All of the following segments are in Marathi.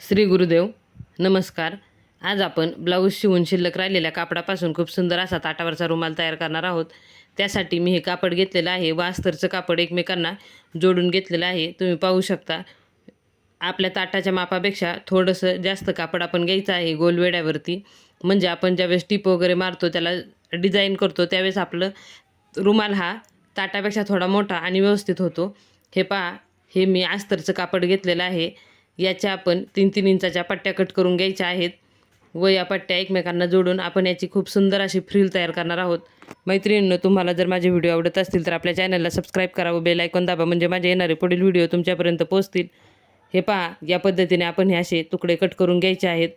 श्री गुरुदेव नमस्कार. आज आपण ब्लाऊज शिवून शिल्लक राहिलेल्या कापडापासून खूप सुंदर असा ताटावरचा रुमाल तयार करणार आहोत. त्यासाठी मी हे कापड घेतलेलं आहे. व अस्तरचं कापड एकमेकांना जोडून घेतलेलं आहे. तुम्ही पाहू शकता आपल्या ताटाच्या मापापेक्षा थोडंसं जास्त कापड आपण घ्यायचं आहे गोलवेड्यावरती. म्हणजे आपण ज्यावेळेस टिप वगैरे मारतो त्याला डिझाईन करतो त्यावेळेस आपलं रुमाल हा ताटापेक्षा थोडा मोठा आणि व्यवस्थित होतो. हे पहा हे मी अस्तरचं कापड घेतलेलं आहे. याच्या आपण तीन तीन इंचाच्या पट्ट्या कट करून घ्यायच्या आहेत. व या पट्ट्या एकमेकांना जोडून आपण याची खूप सुंदर अशी फ्रील तयार करणार आहोत. मैत्रिणींनो तुम्हाला जर माझे व्हिडिओ आवडत असतील तर आपल्या चॅनलला सबस्क्राईब करा व बेल आयकॉन दाबा म्हणजे माझे येणारे पुढील व्हिडिओ तुमच्यापर्यंत पोहोचतील. हे पहा या पद्धतीने आपण हे असे तुकडे कट करून घ्यायचे आहेत.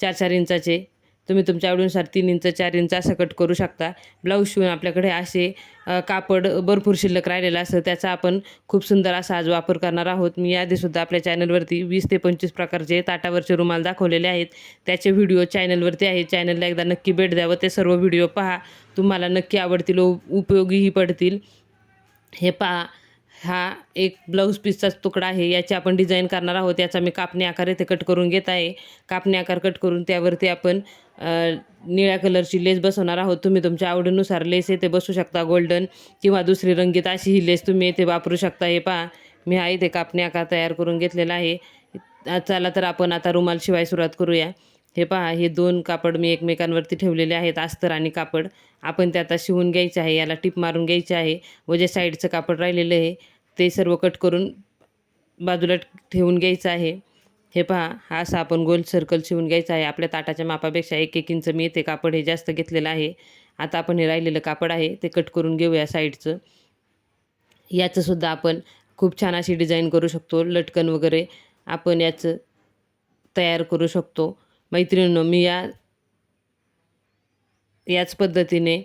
चार चार इंचाचे तुम्ही तुमच्या आवडीनुसार तीन इंच चार इंच असं कट करू शकता. ब्लाऊज शिवून आपल्याकडे असे कापड भरपूर शिल्लक राहिलेलं असतं. त्याचा आपण खूप सुंदर असा आज वापर करणार आहोत. मी आधीसुद्धा आपल्या चॅनलवरती वीस ते पंचवीस प्रकारचे ताटावरचे रुमाल दाखवलेले आहेत. त्याचे व्हिडिओ चॅनलवरती आहेत चॅनलला एकदा नक्की भेट द्यावं ते सर्व व्हिडिओ पहा. तुम्हाला नक्की आवडतील उपयोगीही पडतील. हे पहा. हा एक ब्लाऊज पीसचाच तुकडा आहे याची आपण डिझाईन करणार आहोत. याचा मी कापणी आकार इथे कट करून घेत आहे. कापणी आकार कट करून त्यावरती आपण निळ्या कलरची लेस बसवणार आहोत. तुम्ही तुमच्या आवडीनुसार लेस येथे बसू शकता गोल्डन किंवा दुसरी रंगीत अशी ही लेस तुम्ही येथे वापरू शकता. हे पहा मी हा इथे कापणी आकार तयार करून घेतलेला आहे. चला तर आपण आता रुमाल शिवाय सुरुवात करूया. हे पहा हे दोन कापड मी एकमेकांवरती ठेवलेले आहेत अस्तर आणि कापड. आपण ते आता शिवून घ्यायचे आहे याला टिप मारून घ्यायचे आहे. व जे साईडचं कापड राहिलेलं आहे ते सर्व कट करून बाजूला ठेवून घ्यायचं आहे. हे पहा हा असा आपण गोल सर्कल शिवून घ्यायचा आहे. आपल्या ताटाच्या मापापेक्षा एक एक इंच मी ते कापड हे जास्त घेतलेलं आहे. आता आपण हे राहिलेलं कापड आहे ते कट करून घेऊया साईडचं याचंसुद्धा आपण खूप छान अशी डिझाईन करू शकतो. लटकन वगैरे आपण याचं तयार करू शकतो. मैत्रिणींनो मी या याच पद्धतीने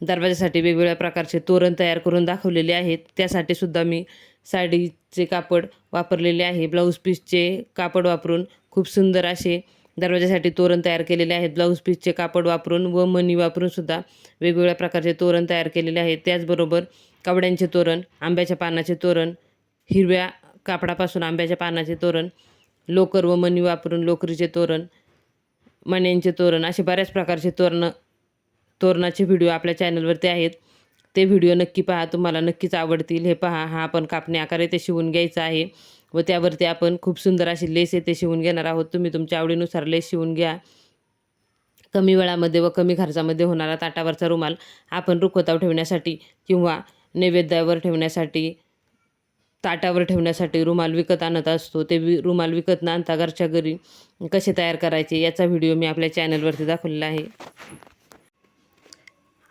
दरवाजासाठी वेगवेगळ्या प्रकारचे तोरण तयार करून दाखवलेले आहेत. त्यासाठी सुद्धा मी साडीचे कापड वापरलेले आहे. ब्लाऊज पीसचे कापड वापरून खूप सुंदर असे दरवाजासाठी तोरण तयार केलेले आहेत. ब्लाऊज पीसचे कापड वापरून व मणी वापरून सुद्धा वेगवेगळ्या प्रकारचे तोरण तयार केलेले आहेत. त्याचबरोबर कवड्यांचे तोरण आंब्याच्या पानाचे तोरण हिरव्या कापडापासून आंब्याच्या पानाचे तोरण लोकर व मणी वापरून लोकरीचे तोरण मण्यांचे तोरण असे बऱ्याच प्रकारचे तोरणं तोरणाचे व्हिडिओ आपल्या चॅनलवरती आहेत. ते व्हिडिओ नक्की पहा तुम्हाला नक्कीच आवडतील. हे पहा हा आपण कापणे आकार येथे शिवून घ्यायचा आहे व त्यावरती आपण खूप सुंदर अशी लेस येथे शिवून घेणार आहोत. तुम्ही तुमच्या आवडीनुसार लेस शिवून घ्या. कमी वेळामध्ये व कमी खर्चामध्ये होणारा ताटावरचा रुमाल आपण रुखवतावर ठेवण्यासाठी किंवा नैवेद्यावर ठेवण्यासाठी ताटावर ठेवण्यासाठी रुमाल विकत आणत असतो. ते वि रुमाल विकत न आणता घरच्या घरी कसे तयार करायचे याचा व्हिडिओ मी आपल्या चॅनलवरती दाखवलेला आहे.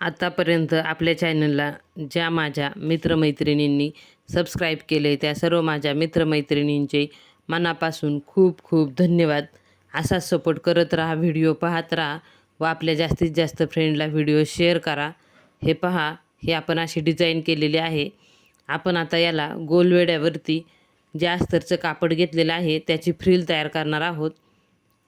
आत्तापर्यंत आपल्या चॅनलला ज्या माझ्या मित्रमैत्रिणींनी सबस्क्राईब केले त्या सर्व माझ्या मित्रमैत्रिणींचे मनापासून खूप खूप धन्यवाद. असा सपोर्ट करत राहा व्हिडिओ पाहत राहा व आपल्या जास्तीत जास्त फ्रेंडला व्हिडिओ शेअर करा. हे पहा हे आपण अशी डिझाईन केलेली आहे. आपण आता याला गोलवेड्यावरती जे अस्तरचं कापड घेतलेलं आहे त्याची फ्रील तयार करणार आहोत.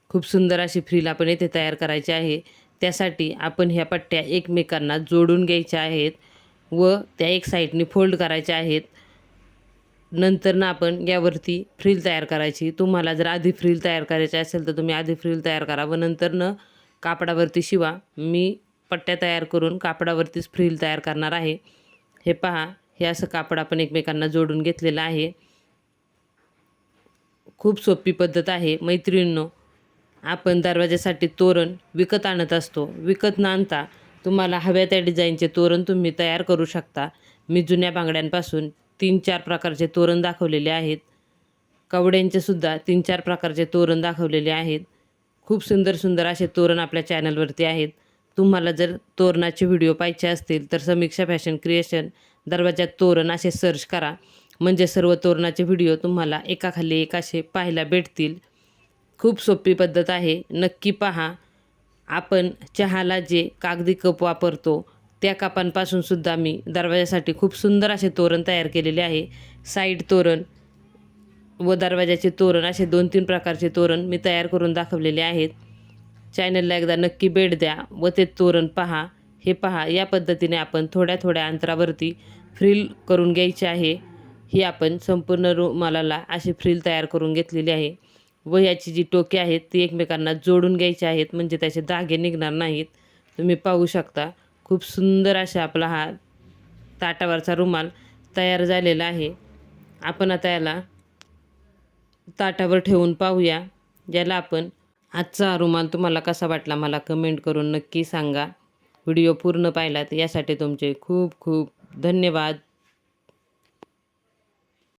खूप सुंदर अशी फ्रील आपण येथे तयार करायची आहे. त्यासाठी आपण ह्या पट्ट्या एकमेकांना जोडून घ्यायच्या आहेत व त्या एक साईडने फोल्ड करायच्या आहेत. नंतर ना आपण यावरती फ्रील तयार करायची. तुम्हाला जर आधी फ्रील तयार करायची असेल तर तुम्ही आधी फ्रील तयार करा व नंतर न कापडावरती शिवा. मी पट्ट्या तयार करून कापडावरतीच फ्रील तयार करणार आहे. हे पहा हे असं कापड आपण एकमेकांना जोडून घेतलेलं आहे. खूप सोपी पद्धत आहे. मैत्रिणींनो आपण दरवाजासाठी तोरण विकत आणत असतो. विकत न आणता तुम्हाला हव्या त्या डिझाईनचे तोरण तुम्ही तयार करू शकता. मी जुन्या बांगड्यांपासून तीन चार प्रकारचे तोरण दाखवलेले आहेत. कवड्यांचे सुद्धा तीन चार प्रकारचे तोरण दाखवलेले आहेत. खूप सुंदर सुंदर असे तोरण आपल्या चॅनलवरती आहेत. तुम्हाला जर तोरणाचे व्हिडिओ पाहिजे असतील तर समीक्षा फॅशन क्रिएशन दरवाजात तोरण असे सर्च करा. म्हणजे सर्व तोरणाचे व्हिडिओ तुम्हाला एकाखाली एक असे पाहायला भेटतील. खूप सोपी पद्धत आहे. नक्की पहा. आपण चहाला जे कागदी कप वापरतो त्या कापांपासूनसुद्धा मी दरवाजासाठी खूप सुंदर असे तोरण तयार केलेले आहे. साईड तोरण व दरवाजाचे तोरण असे दोन तीन प्रकारचे तोरण मी तयार करून दाखवलेले आहेत. चॅनलला एकदा नक्की भेट द्या व ते तोरण पहा. हे पहा या पद्धतीने आपण थोड्या थोड्या अंतरावरती फ्रील करून घ्यायचे आहे. ही आपण संपूर्ण रुमालाला अशी फ्रील तयार करून घेतलेली आहे. व जी टोके आहेत ती एकमेकांना जोडून घ्यायची आहेत म्हणजे त्याचे धागे निघणार नाहीत. तुम्ही पाहू शकता खूप सुंदर असा आपला हा ताटावरचा रुमाल तयार झालेला आहे. आपण आता याला ताटावर ठेवून पाहूया ज्याला आपण आजचा रुमाल तुम्हाला कसा वाटला मला कमेंट करून नक्की सांगा. व्हिडिओ पूर्ण पाहिलात यासाठी तुमचे खूप खूप धन्यवाद.